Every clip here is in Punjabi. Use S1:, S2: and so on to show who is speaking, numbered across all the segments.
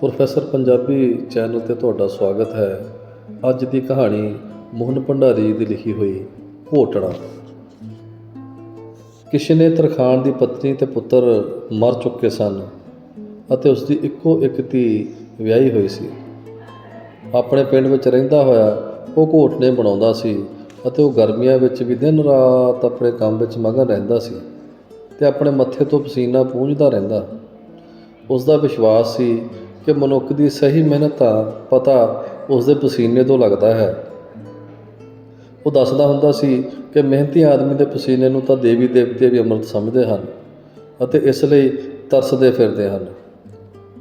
S1: ਪ੍ਰੋਫੈਸਰ ਪੰਜਾਬੀ ਚੈਨਲ ਤੇ ਤੁਹਾਡਾ ਸਵਾਗਤ ਹੈ। ਅੱਜ ਦੀ ਕਹਾਣੀ ਮੋਹਨ ਭੰਡਾਰੀ ਦੀ ਲਿਖੀ ਹੋਈ ਘੋਟੜਾ ਕਿਸ਼ਨੇ ਨੇ ਤਰਖਾਣ ਦੀ ਪਤਨੀ ਤੇ ਪੁੱਤਰ ਮਰ ਚੁੱਕੇ ਸਨ ਅਤੇ ਉਸ ਦੀ ਇੱਕੋ ਇੱਕ ਧੀ ਵਿਆਹੀ ਹੋਈ ਸੀ। ਆਪਣੇ ਪਿੰਡ ਵਿੱਚ ਰਹਿੰਦਾ ਹੋਇਆ ਉਹ ਘੋਟਣੇ ਬਣਾਉਂਦਾ ਸੀ ਅਤੇ ਉਹ ਗਰਮੀਆਂ ਵਿੱਚ ਵੀ ਦਿਨ ਰਾਤ ਆਪਣੇ ਕੰਮ ਵਿੱਚ ਮਗਨ ਰਹਿੰਦਾ ਸੀ ਤੇ ਆਪਣੇ ਮੱਥੇ ਤੋਂ ਪਸੀਨਾ ਪੂੰਝਦਾ ਰਹਿੰਦਾ। ਉਸ ਦਾ ਵਿਸ਼ਵਾਸ ਸੀ ਕਿ ਮਨੁੱਖ ਦੀ ਸਹੀ ਮਿਹਨਤ ਦਾ ਪਤਾ ਉਸ ਦੇ ਪਸੀਨੇ ਤੋਂ ਲੱਗਦਾ ਹੈ। ਉਹ ਦੱਸਦਾ ਹੁੰਦਾ ਸੀ ਕਿ ਮਿਹਨਤੀ ਆਦਮੀ ਦੇ ਪਸੀਨੇ ਨੂੰ ਤਾਂ ਦੇਵੀ ਦੇਵਤੇ ਵੀ ਅੰਮ੍ਰਿਤ ਸਮਝਦੇ ਹਨ ਅਤੇ ਇਸ ਲਈ ਤਰਸਦੇ ਫਿਰਦੇ ਹਨ।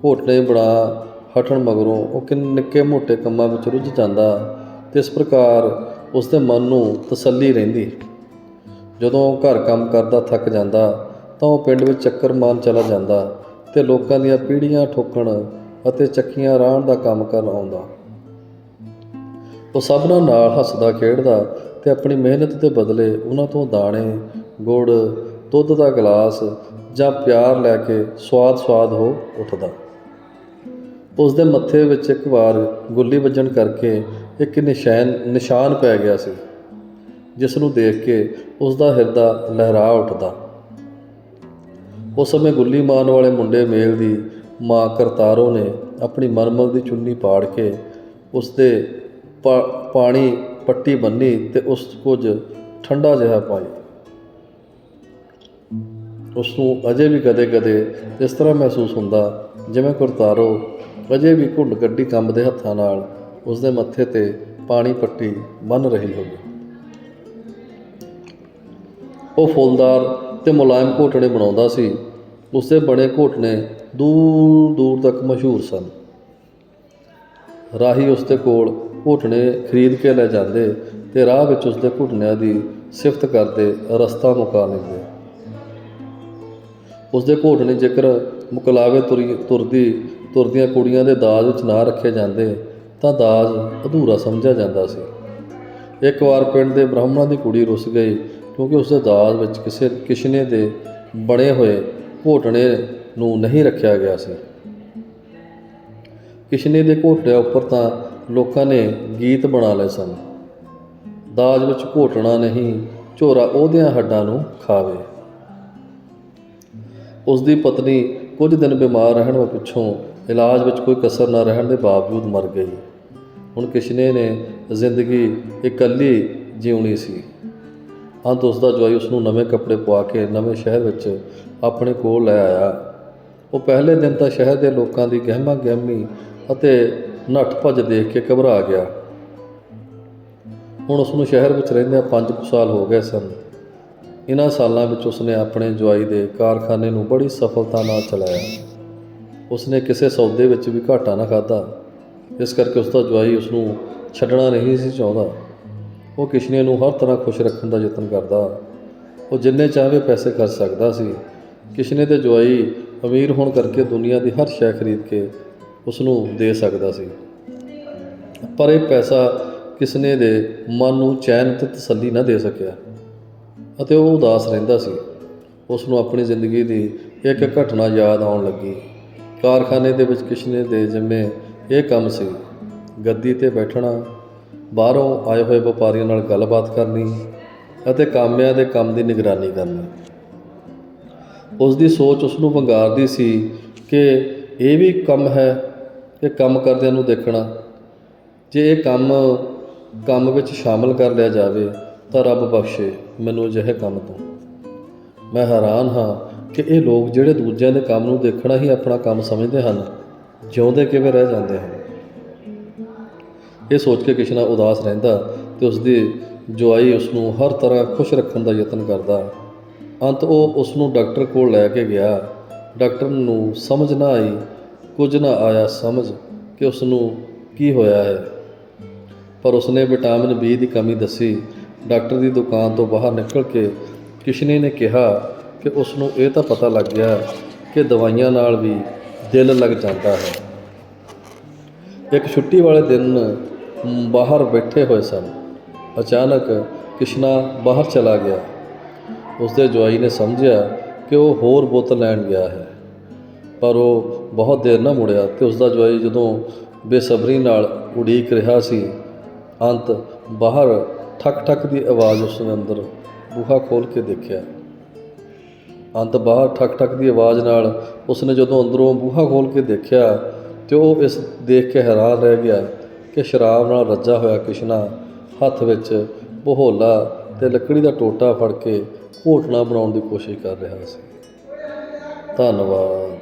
S1: ਘੋਟਣੇ ਬਣਾ ਹਟਣ ਮਗਰੋਂ ਉਹ ਕਿੰਨੇ ਨਿੱਕੇ ਮੋਟੇ ਕੰਮਾਂ ਵਿੱਚ ਰੁੱਝ ਜਾਂਦਾ ਤੇ ਇਸ ਪ੍ਰਕਾਰ ਉਸ ਦੇ ਮਨ ਨੂੰ ਤਸੱਲੀ ਰਹਿੰਦੀ। ਜਦੋਂ ਉਹ ਘਰ ਕੰਮ ਕਰਦਾ ਥੱਕ ਜਾਂਦਾ ਤਾਂ ਉਹ ਪਿੰਡ ਵਿੱਚ ਚੱਕਰ ਮਾਰਨ ਚਲਾ ਜਾਂਦਾ ਤੇ ਲੋਕਾਂ ਦੀਆਂ ਪੀੜੀਆਂ ਠੋਕਣ ਅਤੇ ਚੱਕੀਆਂ ਰਾਹਣ ਦਾ ਕੰਮ ਕਰਨ ਆਉਂਦਾ। ਉਹ ਸਭਨਾਂ ਨਾਲ ਹੱਸਦਾ, ਖੇਡਦਾ ਤੇ ਆਪਣੀ ਮਿਹਨਤ ਦੇ ਬਦਲੇ ਉਹਨਾਂ ਤੋਂ ਦਾਣੇ, ਗੁੜ, ਦੁੱਧ ਦਾ ਗਲਾਸ ਜਾਂ ਪਿਆਰ ਲੈ ਕੇ ਸਵਾਦ-ਸਵਾਦ ਹੋ ਉੱਠਦਾ। ਉਸ ਦੇ ਮੱਥੇ ਵਿੱਚ ਇੱਕ ਵਾਰ ਗੁੱਲੀ ਵੱਜਣ ਕਰਕੇ ਇੱਕ ਨਿਸ਼ਾਨ ਨਿਸ਼ਾਨ ਪੈ ਗਿਆ ਸੀ ਜਿਸ ਨੂੰ ਦੇਖ ਕੇ ਉਸ ਦਾ ਹਿਰਦਾ ਲਹਿਰਾ ਉੱਠਦਾ। ਉਸ ਸਮੇਂ ਗੁੱਲੀ ਮਾਰਨ ਵਾਲੇ ਮੁੰਡੇ ਮੇਲ ਦੀ ਮਾਂ ਕਰਤਾਰੋ ਨੇ ਆਪਣੀ ਮਰਮਲ ਦੀ ਚੁੰਨੀ ਪਾੜ ਕੇ ਉਸ ਦੇ ਪਾ- ਪਾਣੀ ਪੱਟੀ ਬੰਨੀ ਤੇ ਉਸ ਕੁਝ ਠੰਡਾ ਜਿਹਾ ਪਾਇਆ। ਉਸ ਨੂੰ ਅਜੇ ਵੀ ਕਦੇ-ਕਦੇ ਇਸ ਤਰ੍ਹਾਂ ਮਹਿਸੂਸ ਹੁੰਦਾ ਜਿਵੇਂ ਕਰਤਾਰੋ ਅਜੇ ਵੀ ਘੁੰਡ ਗੱਡੀ ਕੰਮ ਦੇ ਹੱਥਾਂ ਨਾਲ ਉਸ ਦੇ ਮੱਥੇ ਤੇ ਪਾਣੀ ਪੱਟੀ ਬੰਨ ਰਹੀ ਹੋਵੇ। ਉਹ ਫੁੱਲਦਾਰ ਤੇ ਮੁਲਾਇਮ ਘੋਟਣੇ ਬਣਾਉਂਦਾ ਸੀ ਉਸ ਦੇ ਬਣੇ ਘੋਟਣੇ ਦੂਰ ਦੂਰ ਤੱਕ ਮਸ਼ਹੂਰ ਸਨ। ਰਾਹੀ ਉਸ ਦੇ ਕੋਲ ਘੋਟਣੇ ਖਰੀਦ ਕੇ ਲੈ ਜਾਂਦੇ ਤੇ ਰਾਹ ਵਿੱਚ ਉਸ ਦੇ ਘੁਟਨਿਆਂ ਦੀ ਸਿਫਤ ਕਰਦੇ ਰਸਤਾ ਮੁਕਾ ਲੈਂਦੇ। ਉਸ ਦੇ ਘੋਟਣੇ ਜੇਕਰ ਮੁਕਲਾਵੇ ਤੁਰੀ, ਤੁਰਦੀ, ਤੁਰਦੀਆਂ ਕੁੜੀਆਂ ਦੇ ਦਾਜ ਵਿੱਚ ਨਾ ਰੱਖੇ ਜਾਂਦੇ, ਤਾਂ ਦਾਜ ਅਧੂਰਾ ਸਮਝਿਆ ਜਾਂਦਾ ਸੀ। ਇੱਕ ਵਾਰ ਪਿੰਡ ਦੇ ਬ੍ਰਾਹਮਣਾਂ ਦੀ ਕੁੜੀ ਰੁੱਸ ਗਈ ਕਿਉਂਕਿ ਉਸ ਦੇ ਦਾਜ ਵਿੱਚ ਕਿਸੇ, ਕਿਸ਼ਨੇ ਦੇ ਬਣੇ ਹੋਏ ਘੋਟਣੇ ਨੂੰ ਨਹੀਂ ਰੱਖਿਆ ਗਿਆ ਸੀ। ਕਿਸ਼ਨੇ ਦੇ ਘੋਟਿਆਂ ਉੱਪਰ ਤਾਂ ਲੋਕਾਂ ਨੇ ਗੀਤ ਬਣਾ ਲਏ ਸਨ। ਦਾਜ ਵਿੱਚ ਘੋਟਣਾ ਨਹੀਂ, ਝੋਰਾ ਉਹਦਿਆਂ ਹੱਡਾਂ ਨੂੰ ਖਾਵੇ। ਉਸ ਦੀ ਪਤਨੀ ਕੁਝ ਦਿਨ ਬਿਮਾਰ ਰਹਿਣ ਪਿੱਛੋਂ ਇਲਾਜ ਵਿੱਚ ਕੋਈ ਕਸਰ ਨਾ ਰਹਿਣ ਦੇ ਬਾਵਜੂਦ ਮਰ ਗਈ। ਹੁਣ ਕਿਸ਼ਨੇ ਨੇ ਜ਼ਿੰਦਗੀ ਇਕੱਲੀ ਜਿਉਣੀ ਸੀ। ਅੰਤ ਉਸ ਦਾ ਜਵਾਈ ਉਸ ਨੂੰ ਨਵੇਂ ਕੱਪੜੇ ਪਵਾ ਕੇ ਨਵੇਂ ਸ਼ਹਿਰ ਵਿੱਚ ਆਪਣੇ ਕੋਲ ਲੈ ਆਇਆ। ਉਹ ਪਹਿਲੇ ਦਿਨ ਤਾਂ ਸ਼ਹਿਰ ਦੇ ਲੋਕਾਂ ਦੀ ਗਹਿਮਾ ਗਹਿਮੀ ਅਤੇ ਨੱਠ ਭੱਜ ਦੇਖ ਕੇ ਘਬਰਾ ਗਿਆ। ਹੁਣ ਉਸ ਨੂੰ ਸ਼ਹਿਰ ਵਿੱਚ ਰਹਿੰਦਿਆਂ 5 ਸਾਲ ਹੋ ਗਏ ਸਨ। ਇਹਨਾਂ ਸਾਲਾਂ ਵਿੱਚ ਉਸਨੇ ਆਪਣੇ ਜਵਾਈ ਦੇ ਕਾਰਖਾਨੇ ਨੂੰ ਬੜੀ ਸਫਲਤਾ ਨਾਲ ਚਲਾਇਆ। ਉਸਨੇ ਕਿਸੇ ਸੌਦੇ ਵਿੱਚ ਵੀ ਘਾਟਾ ਨਾ ਖਾਧਾ। ਇਸ ਕਰਕੇ ਉਸ ਦਾ ਜਵਾਈ ਉਸ ਨੂੰ ਛੱਡਣਾ ਨਹੀਂ ਸੀ ਚਾਹੁੰਦਾ। ਉਹ ਕਿਸ਼ਨੇ ਨੂੰ ਹਰ ਤਰ੍ਹਾਂ ਖੁਸ਼ ਰੱਖਣ ਦਾ ਯਤਨ ਕਰਦਾ। ਉਹ ਜਿੰਨੇ ਚਾਹਵੇ ਪੈਸੇ ਖਰਚ ਸਕਦਾ ਸੀ। ਕਿਸ਼ਨੇ ਦੇ ਜਵਾਈ ਅਮੀਰ ਹੋਣ ਕਰਕੇ ਦੁਨੀਆ ਦੀ ਹਰ ਸ਼ੈ ਖਰੀਦ ਕੇ ਉਸ ਨੂੰ ਦੇ ਸਕਦਾ ਸੀ। ਪਰ ਇਹ ਪੈਸਾ ਕਿਸਨੇ ਦੇ ਮਨ ਨੂੰ ਚੈਨ ਤੇ ਤਸੱਲੀ ਨਾ ਦੇ ਸਕਿਆ। ਅਤੇ ਉਹ ਉਦਾਸ ਰਹਿੰਦਾ ਸੀ। ਉਸ ਨੂੰ ਆਪਣੀ ਜ਼ਿੰਦਗੀ ਦੀ ਇੱਕ ਘਟਨਾ ਯਾਦ ਆਉਣ ਲੱਗੀ। ਕਾਰਖਾਨੇ ਦੇ ਵਿੱਚ ਕਿਸ਼ਨੇ ਦੇ ਜਿੰਮੇ ਇਹ ਕੰਮ ਸੀ। ਗੱਦੀ ਤੇ ਬੈਠਣਾ ਬਾਹਰੋਂ ਆਏ ਹੋਏ ਵਪਾਰੀਆਂ ਨਾਲ ਗੱਲਬਾਤ ਕਰਨੀ ਅਤੇ ਕਾਮਿਆਂ ਦੇ ਕੰਮ ਦੀ ਨਿਗਰਾਨੀ ਕਰਨੀ। ਉਸ ਦੀ ਸੋਚ ਉਸ ਨੂੰ ਵੰਗਾਰਦੀ ਸੀ ਕਿ ਇਹ ਵੀ ਕੰਮ ਹੈ ਕਿ ਕੰਮ ਕਰਦਿਆਂ ਨੂੰ ਦੇਖਣਾ। ਜੇ ਇਹ ਕੰਮ ਕੰਮ ਵਿੱਚ ਸ਼ਾਮਲ ਕਰ ਲਿਆ ਜਾਵੇ ਤਾਂ ਰੱਬ ਬਖਸ਼ੇ ਮੈਨੂੰ ਅਜਿਹੇ ਕੰਮ ਤੋਂ। ਮੈਂ ਹੈਰਾਨ ਹਾਂ ਕਿ ਇਹ ਲੋਕ ਜਿਹੜੇ ਦੂਜਿਆਂ ਦੇ ਕੰਮ ਨੂੰ ਦੇਖਣਾ ਹੀ ਆਪਣਾ ਕੰਮ ਸਮਝਦੇ ਹਨ, ਜਿਉਂਦੇ ਕਿਵੇਂ ਰਹਿ ਜਾਂਦੇ ਹਨ। ਇਹ ਸੋਚ ਕੇ ਕਿਸ਼ਨਾ ਉਦਾਸ ਰਹਿੰਦਾ ਤੇ ਉਸ ਦੀ ਜਵਾਈ ਉਸ ਨੂੰ ਹਰ ਤਰ੍ਹਾਂ ਖੁਸ਼ ਰੱਖਣ ਦਾ ਯਤਨ ਕਰਦਾ। ਅੰਤ ਉਹ ਉਸ ਨੂੰ ਡਾਕਟਰ ਕੋਲ ਲੈ ਕੇ ਗਿਆ। ਡਾਕਟਰ ਨੂੰ ਸਮਝ ਨਾ ਆਈ, ਕੁਝ ਨਾ ਆਇਆ ਸਮਝ ਕਿ ਉਸ ਨੂੰ ਕੀ ਹੋਇਆ ਹੈ। ਪਰ ਉਸਨੇ ਵਿਟਾਮਿਨ ਬੀ ਦੀ ਕਮੀ ਦੱਸੀ। ਡਾਕਟਰ ਦੀ ਦੁਕਾਨ ਤੋਂ ਬਾਹਰ ਨਿਕਲ ਕੇ ਕਿਸ਼ਨੇ ਨੇ ਕਿਹਾ ਕਿ ਉਸ ਨੂੰ ਇਹ ਤਾਂ ਪਤਾ ਲੱਗ ਗਿਆ ਕਿ ਦਵਾਈਆਂ ਨਾਲ ਵੀ ਦਿਲ ਲੱਗ ਜਾਂਦਾ ਹੈ। ਇੱਕ ਛੁੱਟੀ ਵਾਲੇ ਦਿਨ ਬਾਹਰ ਬੈਠੇ ਹੋਏ ਸਨ। ਅਚਾਨਕ ਕਿਸ਼ਨਾ ਬਾਹਰ ਚਲਾ ਗਿਆ। ਉਸਦੇ ਜਵਾਈ ਨੇ ਸਮਝਿਆ ਕਿ ਉਹ ਹੋਰ ਬੋਤਲ ਲੈਣ ਗਿਆ ਹੈ। ਪਰ ਉਹ ਬਹੁਤ ਦੇਰ ਨਾ ਮੁੜਿਆ ਤੇ ਉਸਦਾ ਜਵਾਈ ਜਦੋਂ ਬੇਸਬਰੀ ਨਾਲ ਉਡੀਕ ਰਿਹਾ ਸੀ, ਅੰਤ ਬਾਹਰ ਠਕ ਠਕ ਦੀ ਆਵਾਜ਼ ਉਸ ਨੇ ਅੰਦਰ ਬੂਹਾ ਖੋਲ ਕੇ ਦੇਖਿਆ। ਅੰਤ ਬਾਹਰ ਠਕ ਠਕ ਦੀ ਆਵਾਜ਼ ਨਾਲ ਉਸਨੇ ਜਦੋਂ ਅੰਦਰੋਂ ਬੂਹਾ ਖੋਲ ਕੇ ਦੇਖਿਆ ਤੇ ਉਹ ਇਸ ਦੇਖ ਕੇ ਹੈਰਾਨ ਰਹਿ ਗਿਆ ਕਿ ਸ਼ਰਾਬ ਨਾਲ ਰੱਜਾ ਹੋਇਆ ਕਿਸ਼ਨਾ ਹੱਥ ਵਿੱਚ ਬਹੋਲਾ ਤੇ ਲੱਕੜੀ ਦਾ ਟੋਟਾ ਫੜ ਕੇ ਘੋਟਣਾ ਬਣਾਉਣ ਦੀ ਕੋਸ਼ਿਸ਼ ਕਰ ਰਿਹਾ ਸੀ। ਧੰਨਵਾਦ।